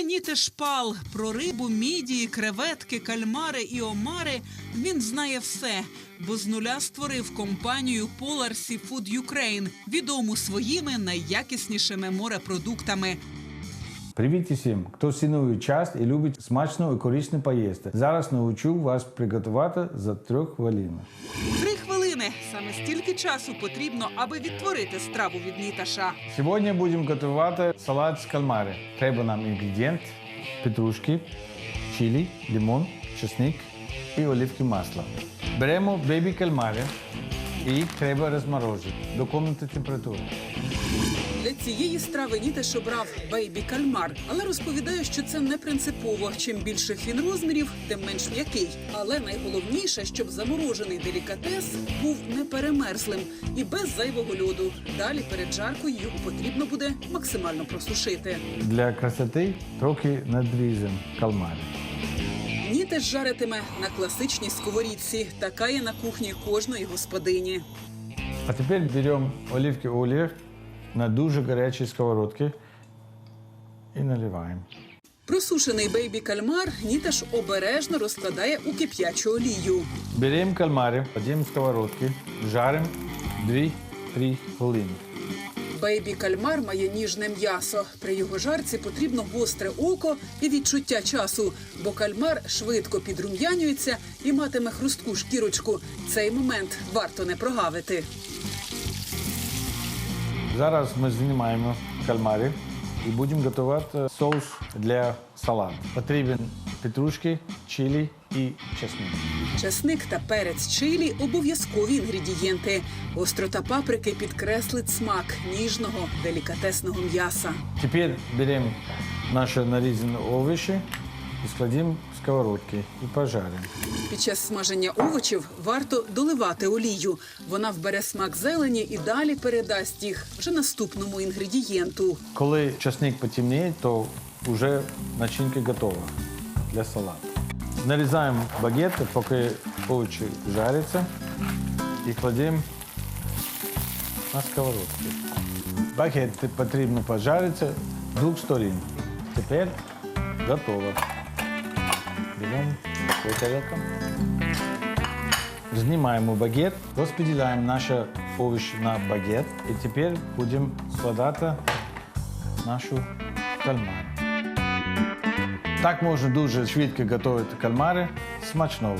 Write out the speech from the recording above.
Це Ніте Шпал. Про рибу, мідії, креветки, кальмари і омари він знає все, бо з нуля створив компанію Polar Seafood Ukraine, відому своїми найякіснішими морепродуктами. Привіт усім, хто цінує час і любить смачно і корисно поїсти. Зараз навчу вас приготувати за трьох хвилин. Три хвилини саме стільки часу потрібно, аби відтворити страву від Ніташа. Сьогодні будемо готувати салат з кальмари. Треба нам інгредієнт, петрушки, чилі, лимон, чесник і оливки масла. Беремо бебі кальмари їх треба розморозити до комнатної температури. Для цієї страви Нітеш обрав бейбі кальмар, але розповідає, що це не принципово. Чим більших він розмірів, тим менш м'який. Але найголовніше, щоб заморожений делікатес був не перемерзлим і без зайвого льоду. Далі перед жаркою його потрібно буде максимально просушити. Для красоти трохи надрізаємо кальмари. Нітеш жаритиме на класичній сковорідці. Така є на кухні кожної господині. А тепер беремо оливки олію на дуже гарячій сковородці і наливаємо. Просушений бейбі кальмар Ніташ обережно розкладає у кип'ячу олію. Беремо кальмари, кладемо в сковородки, жаримо 2-3 хвилини. Бейбі кальмар має ніжне м'ясо. При його жарці потрібно гостре око і відчуття часу, бо кальмар швидко підрум'янюється і матиме хрустку шкірочку. Цей момент варто не прогавити. Зараз ми знімаємо кальмари і будемо готувати соус для салату. Потрібен петрушки, чилі і чесник. Чесник та перець чилі обов'язкові інгредієнти. Острота паприки підкреслить смак ніжного делікатесного м'яса. Тепер беремо наші нарізані овочі і складемо в сковородки і пожаримо. Під час смаження овочів варто доливати олію. Вона вбере смак зелені і далі передасть їх вже наступному інгредієнту. Коли чесник потемніє, то вже начинка готова для салату. Нарізаємо багети, поки овочі жаряться, і кладемо на сковородку. Багети потрібно пожаритися з двох сторін. Тепер готово. Беремо по тарілкам. Знімаємо багет, розподіляємо наші овочі на багет і тепер будемо складати нашу кальмар. Так можна дуже швидко готувати кальмари смачного.